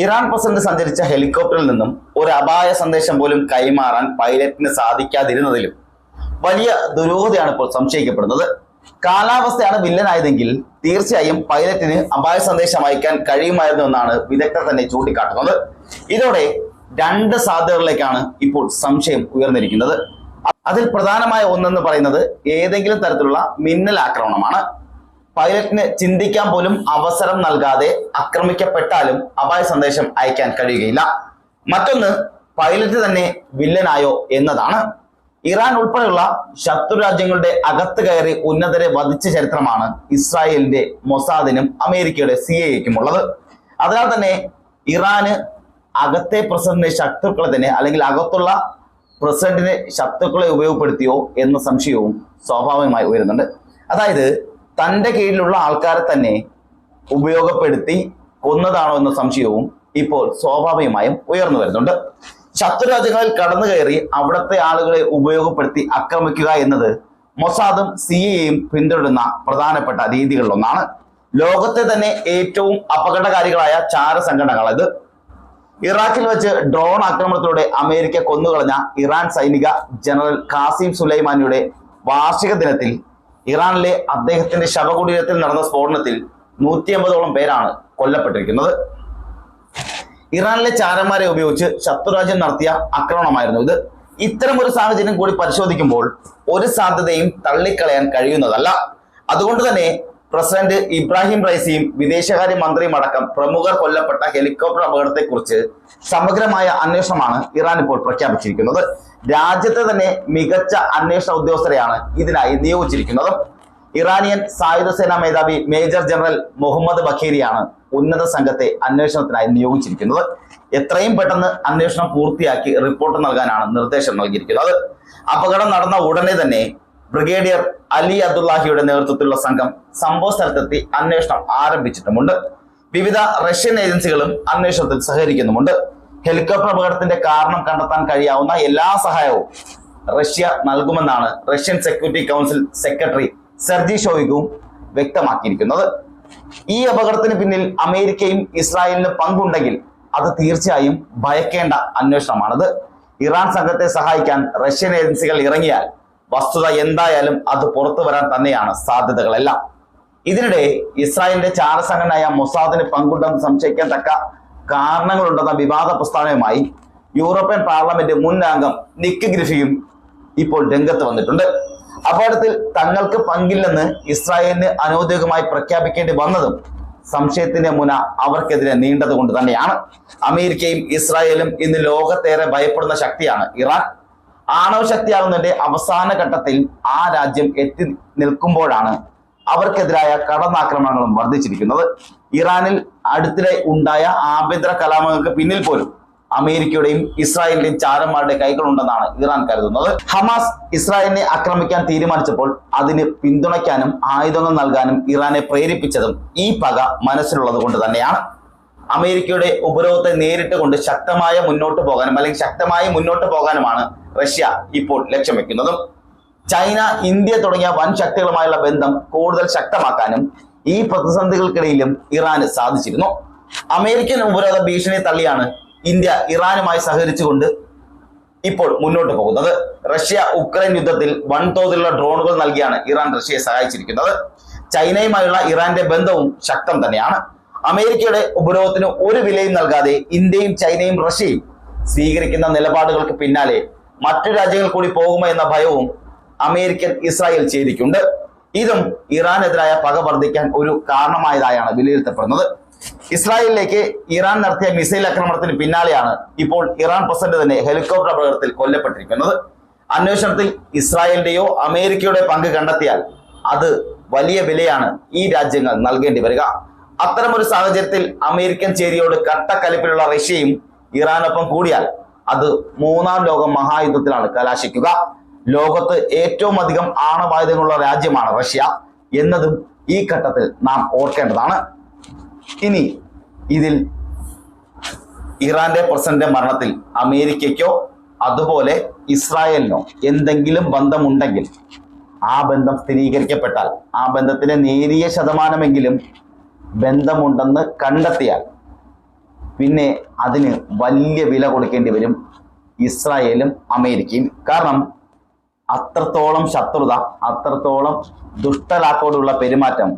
Iran president സഞ്ചരിച്ച ഹെലികോപ്റ്ററിൽ നിന്നും ഒരു അപായ സന്ദേശം പോലും കൈമാറാൻ പൈലറ്റിന് സാധിക്കാതിരുന്നതിലും വലിയ ദുരൂഹതയാണ് ഇപ്പോൾ സംശയിക്കപ്പെടുന്നത്. കാലാവസ്ഥയാണ് വില്ലനായതെങ്കിൽ തീർച്ചയായും പൈലറ്റിന് അപായ സന്ദേശം അയക്കാൻ കഴിയുമായിരുന്നു എന്നാണ് വിദഗ്ധർ തന്നെ ചൂണ്ടിക്കാട്ടുന്നത്. ഇതോടെ രണ്ട് സാധ്യതകളിലേക്കാണ് ഇപ്പോൾ സംശയം ഉയർന്നിരിക്കുന്നത്. അതിൽ പ്രധാനമായ ഒന്നെന്ന് പറയുന്നത് ഏതെങ്കിലും തരത്തിലുള്ള മിന്നൽ ആക്രമണമാണ്. പൈലറ്റിന് ചിന്തിക്കാൻ പോലും അവസരം നൽകാതെ ആക്രമിക്കപ്പെട്ടാലും അപായ സന്ദേശം അയക്കാൻ കഴിയുകയില്ല. മറ്റൊന്ന് പൈലറ്റ് തന്നെ വില്ലനായോ എന്നതാണ്. ഇറാൻ ഉൾപ്പെടെയുള്ള ശത്രു രാജ്യങ്ങളുടെ അകത്ത് കയറി ഉന്നതരെ വധിച്ച ചരിത്രമാണ് ഇസ്രായേലിന്റെ മൊസാദിനും അമേരിക്കയുടെ സി എക്കും ഉള്ളത്. അതിനാൽ തന്നെ ഇറാന് അകത്തെ പ്രസിഡന്റിന്റെ ശത്രുക്കളെ തന്നെ അല്ലെങ്കിൽ അകത്തുള്ള പ്രസിഡന്റിനെ ശത്രുക്കളെ ഉപയോഗപ്പെടുത്തിയോ എന്ന സംശയവും സ്വാഭാവികമായി ഉയരുന്നുണ്ട്. അതായത് തന്റെ കീഴിലുള്ള ആൾക്കാരെ തന്നെ ഉപയോഗപ്പെടുത്തി കൊന്നതാണോ എന്ന സംശയവും ഇപ്പോൾ സ്വാഭാവികമായും ഉയർന്നു വരുന്നുണ്ട്. ശത്രുരാജ്യങ്ങളിൽ കടന്നു കയറി അവിടുത്തെ ആളുകളെ ഉപയോഗപ്പെടുത്തി ആക്രമിക്കുക എന്നത് മൊസാദും സി എയും പിന്തുടരുന്ന പ്രധാനപ്പെട്ട രീതികളിലൊന്നാണ്. ലോകത്തെ തന്നെ ഏറ്റവും അപകടകാരികളായ ചാര സംഘടനകൾ ഇത് ഇറാഖിൽ വെച്ച് ഡ്രോൺ ആക്രമണത്തിലൂടെ അമേരിക്ക കൊന്നുകളഞ്ഞ ഇറാൻ സൈനിക ജനറൽ കാസിം സുലൈമാനിയുടെ വാർഷിക ദിനത്തിൽ ഇറാനിലെ അദ്ദേഹത്തിന്റെ ശവകുടീരത്തിൽ നടന്ന സ്ഫോടനത്തിൽ നൂറ്റി അമ്പതോളം പേരാണ് കൊല്ലപ്പെട്ടിരിക്കുന്നത്. ഇറാനിലെ ചാരന്മാരെ ഉപയോഗിച്ച് ശത്രുരാജ്യം നടത്തിയ ആക്രമണമായിരുന്നു ഇത്. ഇത്തരം ഒരു സാഹചര്യം കൂടി പരിശോധിക്കുമ്പോൾ ഒരു സാധ്യതയും തള്ളിക്കളയാൻ കഴിയുന്നതല്ല. അതുകൊണ്ട് തന്നെ പ്രസിഡന്റ് ഇബ്രാഹിം റൈസിയും വിദേശകാര്യ മന്ത്രിയും അടക്കം പ്രമുഖർ കൊല്ലപ്പെട്ട ഹെലികോപ്റ്റർ അപകടത്തെക്കുറിച്ച് സമഗ്രമായ അന്വേഷണമാണ് ഇറാൻ ഇപ്പോൾ പ്രഖ്യാപിച്ചിരിക്കുന്നത്. രാജ്യത്തെ തന്നെ മികച്ച അന്വേഷണ ഉദ്യോഗസ്ഥരെയാണ് ഇതിനായി നിയോഗിച്ചിരിക്കുന്നത്. ഇറാനിയൻ സായുധ സേനാ മേധാവി മേജർ ജനറൽ മുഹമ്മദ് ബഖീരിയാണ് ഉന്നത സംഘത്തെ അന്വേഷണത്തിനായി നിയോഗിച്ചിരിക്കുന്നത്. എത്രയും പെട്ടെന്ന് അന്വേഷണം പൂർത്തിയാക്കി റിപ്പോർട്ട് നൽകാനാണ് നിർദ്ദേശം നൽകിയിരിക്കുന്നത്. അപകടം നടന്ന ഉടനെ തന്നെ ബ്രിഗേഡിയർ അലി അബ്ദുല്ലാഹിയുടെ നേതൃത്വത്തിലുള്ള സംഘം സംഭവ സ്ഥലത്തെത്തി അന്വേഷണം ആരംഭിച്ചിട്ടുമുണ്ട്. വിവിധ റഷ്യൻ ഏജൻസികളും അന്വേഷണത്തിൽ സഹകരിക്കുന്നുമുണ്ട്. ഹെലികോപ്റ്റർ അപകടത്തിന്റെ കാരണം കണ്ടെത്താൻ കഴിയാവുന്ന എല്ലാ സഹായവും റഷ്യ നൽകുമെന്നാണ് Russian security council secretary Sergei ഷോയിഗും വ്യക്തമാക്കിയിരിക്കുന്നത്. ഈ അപകടത്തിന് പിന്നിൽ അമേരിക്കയും ഇസ്രായേലിന് പങ്കുണ്ടെങ്കിൽ അത് തീർച്ചയായും ഭയക്കേണ്ട അന്വേഷണമാണത്. ഇറാൻ സംഘത്തെ സഹായിക്കാൻ റഷ്യൻ ഏജൻസികൾ ഇറങ്ങിയാൽ വസ്തുത എന്തായാലും അത് പുറത്തു വരാൻ തന്നെയാണ് സാധ്യതകളെല്ലാം. ഇതിനിടെ ഇസ്രായേലിന്റെ ചാരസംഘനായ മൊസാദിന് പങ്കുണ്ടെന്ന് സംശയിക്കാൻ തക്ക കാരണങ്ങളുണ്ടെന്ന വിവാദ പ്രസ്താവനയുമായി യൂറോപ്യൻ പാർലമെന്റ് മുൻ അംഗം നിക്ക് ഗ്രിഫിയും ഇപ്പോൾ രംഗത്ത് വന്നിട്ടുണ്ട്. അപകടത്തിൽ തങ്ങൾക്ക് പങ്കില്ലെന്ന് ഇസ്രായേലിന് അനൌദ്യോഗികമായി പ്രഖ്യാപിക്കേണ്ടി വന്നതും സംശയത്തിന്റെ മുന അവർക്കെതിരെ നീണ്ടത് കൊണ്ട് തന്നെയാണ്. അമേരിക്കയും ഇസ്രായേലും ഇന്ന് ലോകത്തേറെ ഭയപ്പെടുന്ന ശക്തിയാണ് ഇറാൻ. ആണവ ശക്തിയാകുന്നതിന്റെ അവസാന ഘട്ടത്തിൽ ആ രാജ്യം എത്തി നിൽക്കുമ്പോഴാണ് അവർക്കെതിരായ കടന്നാക്രമണങ്ങളും വർദ്ധിച്ചിരിക്കുന്നത്. ഇറാനിൽ അടുത്തിടെ ഉണ്ടായ ആഭ്യന്തര കലാപങ്ങൾക്ക് പിന്നിൽ പോലും അമേരിക്കയുടെയും ഇസ്രായേലിന്റെയും ചാരന്മാരുടെ കൈകളുണ്ടെന്നാണ് ഇറാൻ കരുതുന്നത്. ഹമാസ് ഇസ്രായേലിനെ ആക്രമിക്കാൻ തീരുമാനിച്ചപ്പോൾ അതിന് പിന്തുണയ്ക്കാനും ആയുധങ്ങൾ നൽകാനും ഇറാനെ പ്രേരിപ്പിച്ചതും ഈ പക മനസ്സിലുള്ളത് കൊണ്ട് തന്നെയാണ്. അമേരിക്കയുടെ ഉപരോധത്തെ നേരിട്ട് കൊണ്ട് ശക്തമായ മുന്നോട്ട് പോകാനും അല്ലെങ്കിൽ ശക്തമായി മുന്നോട്ട് പോകാനുമാണ് റഷ്യ ഇപ്പോൾ ലക്ഷ്യം വെക്കുന്നതും ചൈന ഇന്ത്യ തുടങ്ങിയ വൻ ശക്തികളുമായുള്ള ബന്ധം കൂടുതൽ ശക്തമാക്കാനും ഈ പ്രതിസന്ധികൾക്കിടയിലും ഇറാന് സാധിച്ചിരുന്നു. അമേരിക്കൻ ഉപരോധ ഭീഷണി തള്ളിയാണ് ഇന്ത്യ ഇറാനുമായി സഹകരിച്ചുകൊണ്ട് ഇപ്പോൾ മുന്നോട്ട് പോകുന്നത്. റഷ്യ ഉക്രൈൻ യുദ്ധത്തിൽ വൻതോതിലുള്ള ഡ്രോണുകൾ നൽകിയാണ് ഇറാൻ റഷ്യയെ സഹായിച്ചിരിക്കുന്നത്. ചൈനയുമായുള്ള ഇറാന്റെ ബന്ധവും ശക്തം തന്നെയാണ്. അമേരിക്കയുടെ ഉപരോധത്തിന് ഒരു വിലയും നൽകാതെ ഇന്ത്യയും ചൈനയും റഷ്യയും സ്വീകരിക്കുന്ന നിലപാടുകൾക്ക് പിന്നാലെ മറ്റു രാജ്യങ്ങൾ കൂടി പോകുമോ എന്ന ഭയവും അമേരിക്കൻ ഇസ്രായേൽ ചേരിക്കുണ്ട് ഇതും ഇറാനെതിരായ പക വർദ്ധിക്കാൻ ഒരു കാരണമായതായാണ് വിലയിരുത്തപ്പെടുന്നത്. ഇസ്രായേലിലേക്ക് ഇറാൻ നടത്തിയ മിസൈൽ ആക്രമണത്തിന് പിന്നാലെയാണ് ഇപ്പോൾ ഇറാൻ പ്രസിഡന്റ് തന്നെ ഹെലികോപ്റ്റർ അപകടത്തിൽ കൊല്ലപ്പെട്ടിരിക്കുന്നത്. അന്വേഷണത്തിൽ ഇസ്രായേലിന്റെയോ അമേരിക്കയുടെ പങ്ക് കണ്ടെത്തിയാൽ അത് വലിയ വിലയാണ് ഈ രാജ്യങ്ങൾ നൽകേണ്ടി വരിക. അത്തരമൊരു സാഹചര്യത്തിൽ അമേരിക്കൻ ചേരിയോട് കട്ടക്കലിപ്പിലുള്ള റഷ്യയും ഇറാനൊപ്പം കൂടിയാൽ അത് മൂന്നാം ലോക മഹായുദ്ധത്തിലാണ് കലാശിക്കുക. ലോകത്ത് ഏറ്റവും അധികം ആണവായുധങ്ങളുള്ള രാജ്യമാണ് റഷ്യ എന്നതും ഈ ഘട്ടത്തിൽ നാം ഓർക്കേണ്ടതാണ്. ഇനി ഇതിൽ ഇറാന്റെ പ്രസിഡന്റ് മരണത്തിൽ അമേരിക്കയ്ക്കോ അതുപോലെ ഇസ്രായേലിനോ എന്തെങ്കിലും ബന്ധമുണ്ടെങ്കിൽ ആ ബന്ധം സ്ഥിരീകരിക്കപ്പെട്ടാൽ ആ ബന്ധത്തിന്റെ നേരിയ ശതമാനമെങ്കിലും ബന്ധമുണ്ടെന്ന് കണ്ടെത്തിയാൽ പിന്നെ അതിന് വലിയ വില കൊടുക്കേണ്ടി വരും ഇസ്രായേലും അമേരിക്കയും. കാരണം അത്രത്തോളം ശത്രുത അത്രത്തോളം ദുഷ്ടലാക്കോടുള്ള പെരുമാറ്റം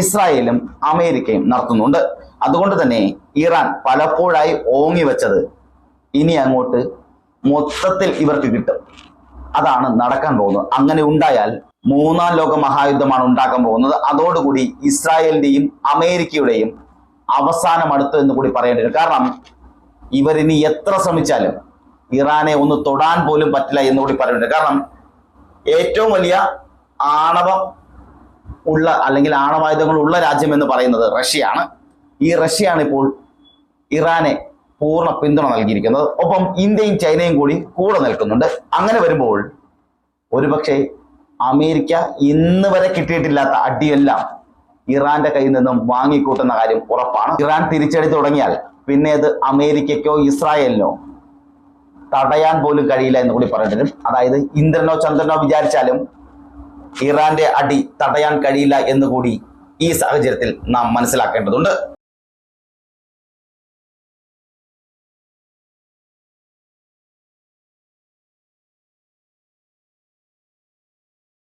ഇസ്രായേലും അമേരിക്കയും നടത്തുന്നുണ്ട്. അതുകൊണ്ട് തന്നെ ഇറാൻ പലപ്പോഴായി ഓങ്ങി വെച്ചത് ഇനി അങ്ങോട്ട് മൊത്തത്തിൽ ഇവർക്ക് കിട്ടും. അതാണ് നടക്കാൻ പോകുന്നത്. അങ്ങനെ ഉണ്ടായാൽ മൂന്നാം ലോക മഹായുദ്ധമാണ് ഉണ്ടാക്കാൻ പോകുന്നത്. അതോടുകൂടി ഇസ്രായേലിന്റെയും അമേരിക്കയുടെയും അവസാനം അടുത്ത് എന്ന് കൂടി പറയേണ്ടി വരും. കാരണം ഇവരിനി എത്ര ശ്രമിച്ചാലും ഇറാനെ ഒന്ന് തൊടാൻ പോലും പറ്റില്ല എന്ന് കൂടി വരും. കാരണം ഏറ്റവും വലിയ ആണവം ഉള്ള അല്ലെങ്കിൽ ആണവായുധങ്ങൾ ഉള്ള രാജ്യം എന്ന് പറയുന്നത് റഷ്യയാണ്. ഈ റഷ്യയാണ് ഇപ്പോൾ ഇറാനെ പൂർണ പിന്തുണ നൽകിയിരിക്കുന്നത്. ഒപ്പം ഇന്ത്യയും ചൈനയും കൂടി കൂടെ നിൽക്കുന്നുണ്ട്. അങ്ങനെ വരുമ്പോൾ ഒരുപക്ഷെ അമേരിക്ക ഇന്ന് വരെ കിട്ടിയിട്ടില്ലാത്ത അടിയെല്ലാം ഇറാന്റെ കയ്യിൽ നിന്നും വാങ്ങിക്കൂട്ടുന്ന കാര്യം ഉറപ്പാണ്. ഇറാൻ തിരിച്ചടി തുടങ്ങിയാൽ പിന്നെ അത് അമേരിക്കയ്ക്കോ ഇസ്രായേലിനോ തടയാൻ പോലും കഴിയില്ല എന്ന് കൂടി പറയേണ്ടി അതായത് ഇന്ദ്രനോ ചന്ദ്രനോ വിചാരിച്ചാലും ഇറാന്റെ അടി തടയാൻ കഴിയില്ല എന്ന് കൂടി ഈ സാഹചര്യത്തിൽ നാം മനസ്സിലാക്കേണ്ടതുണ്ട്.